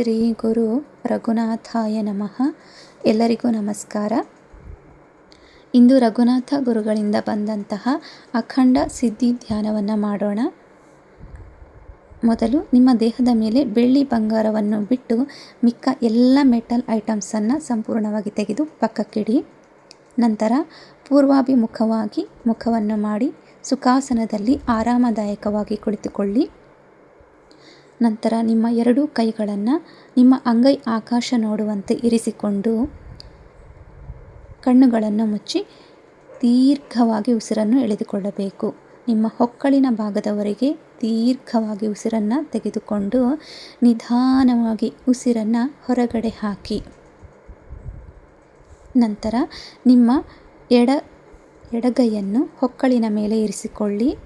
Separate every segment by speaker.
Speaker 1: ಶ್ರೀ ಗುರು ರಘುನಾಥಾಯ ನಮಃ. ಎಲ್ಲರಿಗೂ ನಮಸ್ಕಾರ. ಇಂದು ರಘುನಾಥ ಗುರುಗಳಿಂದ ಬಂದಂತಹ ಅಖಂಡ ಸಿದ್ಧಿ ಧ್ಯಾನವನ್ನು ಮಾಡೋಣ. ಮೊದಲು ನಿಮ್ಮ ದೇಹದ ಮೇಲೆ ಬೆಳ್ಳಿ ಬಂಗಾರವನ್ನು ಬಿಟ್ಟು ಮಿಕ್ಕ ಎಲ್ಲ ಮೆಟಲ್ ಐಟಮ್ಸನ್ನು ಸಂಪೂರ್ಣವಾಗಿ ತೆಗೆದು ಪಕ್ಕಕ್ಕಿಡಿ. ನಂತರ ಪೂರ್ವಾಭಿಮುಖವಾಗಿ ಮುಖವನ್ನು ಮಾಡಿ ಸುಖಾಸನದಲ್ಲಿ ಆರಾಮದಾಯಕವಾಗಿ ಕುಳಿತುಕೊಳ್ಳಿ. ನಂತರ ನಿಮ್ಮ ಎರಡೂ ಕೈಗಳನ್ನು ನಿಮ್ಮ ಅಂಗೈ ಆಕಾಶ ನೋಡುವಂತೆ ಇರಿಸಿಕೊಂಡು ಕಣ್ಣುಗಳನ್ನು ಮುಚ್ಚಿ ದೀರ್ಘವಾಗಿ ಉಸಿರನ್ನು ಎಳೆದುಕೊಳ್ಳಬೇಕು. ನಿಮ್ಮ ಹೊಕ್ಕಳಿನ ಭಾಗದವರೆಗೆ ದೀರ್ಘವಾಗಿ ಉಸಿರನ್ನು ತೆಗೆದುಕೊಂಡು ನಿಧಾನವಾಗಿ ಉಸಿರನ್ನು ಹೊರಗಡೆ ಹಾಕಿ. ನಂತರ ನಿಮ್ಮ ಎಡ, ಎಡಗೈಯನ್ನು ಹೊಕ್ಕಳಿನ ಮೇಲೆ ಇರಿಸಿಕೊಳ್ಳಿ.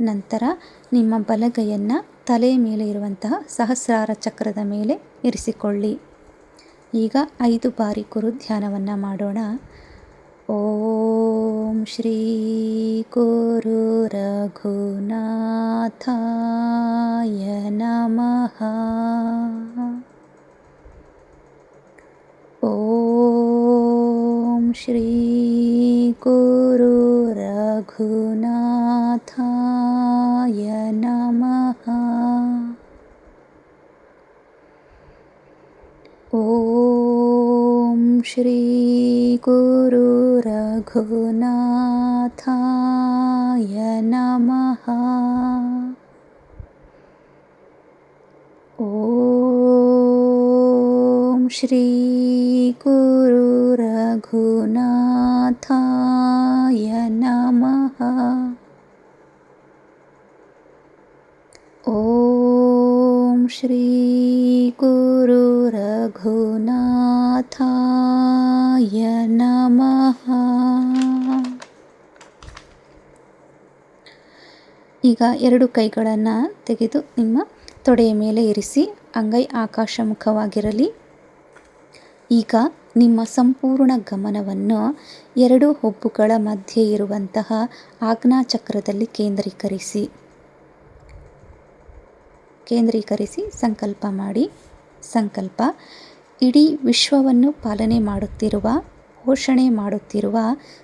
Speaker 1: ನಂತರ ನಿಮ್ಮ ಬಲಗೈಯನ್ನು ತಲೆಯ ಮೇಲೆ ಇರುವಂತಹ ಸಹಸ್ರಾರ ಚಕ್ರದ ಮೇಲೆ ಇರಿಸಿಕೊಳ್ಳಿ. ಈಗ ಐದು ಬಾರಿ ಕುರು ಧ್ಯಾನವನ್ನು ಮಾಡೋಣ. ಓಂ ಶ್ರೀ ಕುರು ರಘುನಾಥಾಯ ನಮಃ. ಓಂ ಶ್ರೀ ಕುರು ರಘುನಾಥಾಯ ॐ श्रीगुरुरघुनाथाय नमः। ॐ श्रीगुरुरघुनाथाय नमः। ॐ श्री ರಘುನಾಥಾಯ ನಮಃ ಈಗ ಎರಡು ಕೈಗಳನ್ನು ತೆಗೆದು ನಿಮ್ಮ ತೊಡೆಯ ಮೇಲೆ ಇರಿಸಿ, ಅಂಗೈ ಆಕಾಶಮುಖವಾಗಿರಲಿ. ಈಗ ನಿಮ್ಮ ಸಂಪೂರ್ಣ ಗಮನವನ್ನು ಎರಡು ಹುಬ್ಬುಗಳ ಮಧ್ಯೆ ಇರುವಂತಹ ಆಜ್ಞಾಚಕ್ರದಲ್ಲಿ ಕೇಂದ್ರೀಕರಿಸಿ. ಕೇಂದ್ರೀಕರಿಸಿ ಸಂಕಲ್ಪ ಮಾಡಿ. ಸಂಕಲ್ಪ ಇಡೀ ವಿಶ್ವವನ್ನು ಪಾಲನೆ ಮಾಡುತ್ತಿರುವ, ಪೋಷಣೆ ಮಾಡುತ್ತಿರುವ,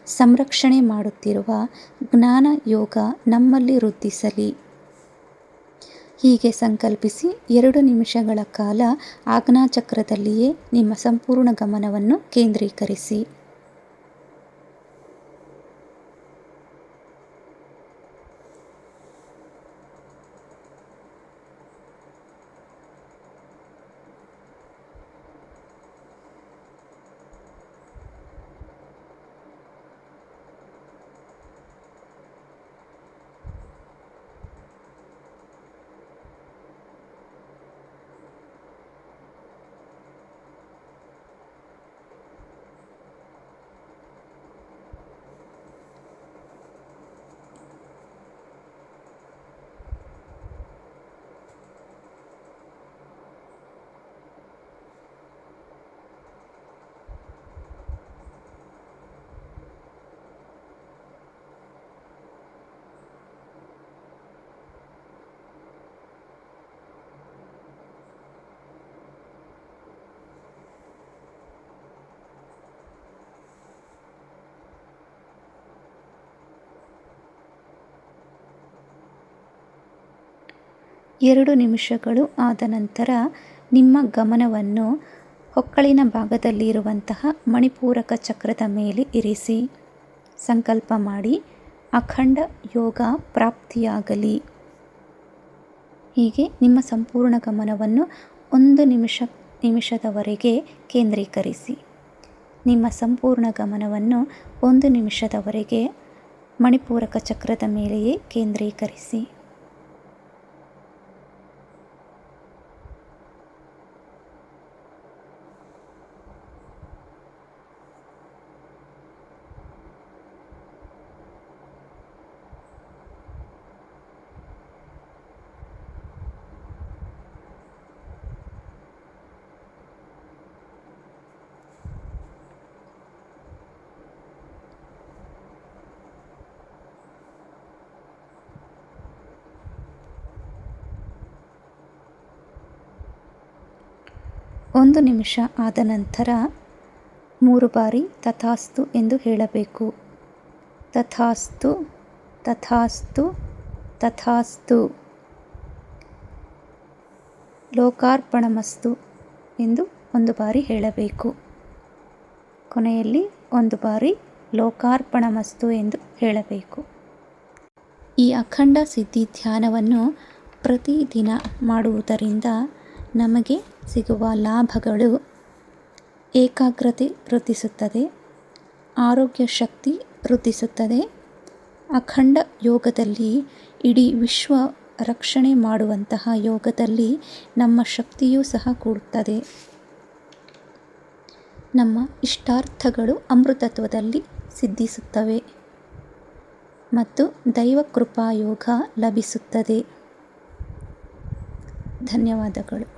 Speaker 1: ಸಂರಕ್ಷಣೆ ಮಾಡುತ್ತಿರುವ ಜ್ಞಾನ ಯೋಗ ನಮ್ಮಲ್ಲಿ ವೃದ್ಧಿಸಲಿ. ಹೀಗೆ ಸಂಕಲ್ಪಿಸಿ ಎರಡು ನಿಮಿಷಗಳ ಕಾಲ ಆಜ್ಞಾಚಕ್ರದಲ್ಲಿಯೇ ನಿಮ್ಮ ಸಂಪೂರ್ಣ ಗಮನವನ್ನು ಕೇಂದ್ರೀಕರಿಸಿ. ಎರಡು ನಿಮಿಷಗಳು ಆದ ನಂತರ ನಿಮ್ಮ ಗಮನವನ್ನು ಹೊಕ್ಕಳಿನ ಭಾಗದಲ್ಲಿರುವಂತಹ ಮಣಿಪೂರಕ ಚಕ್ರದ ಮೇಲೆ ಇರಿಸಿ. ಸಂಕಲ್ಪ ಮಾಡಿ. ಅಖಂಡ ಯೋಗ ಪ್ರಾಪ್ತಿಯಾಗಲಿ. ಹೀಗೆ ನಿಮ್ಮ ಸಂಪೂರ್ಣ ಗಮನವನ್ನು ಒಂದು ನಿಮಿಷ, ನಿಮಿಷದವರೆಗೆ ಕೇಂದ್ರೀಕರಿಸಿ. ನಿಮ್ಮ ಸಂಪೂರ್ಣ ಗಮನವನ್ನು ಒಂದು ನಿಮಿಷದವರೆಗೆ ಮಣಿಪೂರಕ ಚಕ್ರದ ಮೇಲೆಯೇ ಕೇಂದ್ರೀಕರಿಸಿ. ಒಂದು ನಿಮಿಷ ಆದ ನಂತರ ಮೂರು ಬಾರಿ ತಥಾಸ್ತು ಎಂದು ಹೇಳಬೇಕು. ತಥಾಸ್ತು ತಥಾಸ್ತು ತಥಾಸ್ತು. ಲೋಕಾರ್ಪಣಮಸ್ತು ಎಂದು ಒಂದು ಬಾರಿ ಹೇಳಬೇಕು. ಕೊನೆಯಲ್ಲಿ ಒಂದು ಬಾರಿ ಲೋಕಾರ್ಪಣಮಸ್ತು ಎಂದು ಹೇಳಬೇಕು. ಈ ಅಖಂಡ ಸಿದ್ಧಿ ಧ್ಯಾನವನ್ನು ಪ್ರತಿದಿನ ಮಾಡುವುದರಿಂದ ನಮಗೆ ಸಿಗುವ ಲಾಭಗಳು ಏಕಾಗ್ರತೆ ವೃದ್ಧಿಸುತ್ತದೆ, ಆರೋಗ್ಯ ಶಕ್ತಿ ವೃದ್ಧಿಸುತ್ತದೆ. ಅಖಂಡ ಯೋಗದಲ್ಲಿ ಇಡೀ ವಿಶ್ವ ರಕ್ಷಣೆ ಮಾಡುವಂತಹ ಯೋಗದಲ್ಲಿ ನಮ್ಮ ಶಕ್ತಿಯೂ ಸಹ ಕೂಡುತ್ತದೆ. ನಮ್ಮ ಇಷ್ಟಾರ್ಥಗಳು ಅಮೃತತ್ವದಲ್ಲಿ ಸಿದ್ಧಿಸುತ್ತವೆ ಮತ್ತು ದೈವಕೃಪಾ ಯೋಗ ಲಭಿಸುತ್ತದೆ. ಧನ್ಯವಾದಗಳು.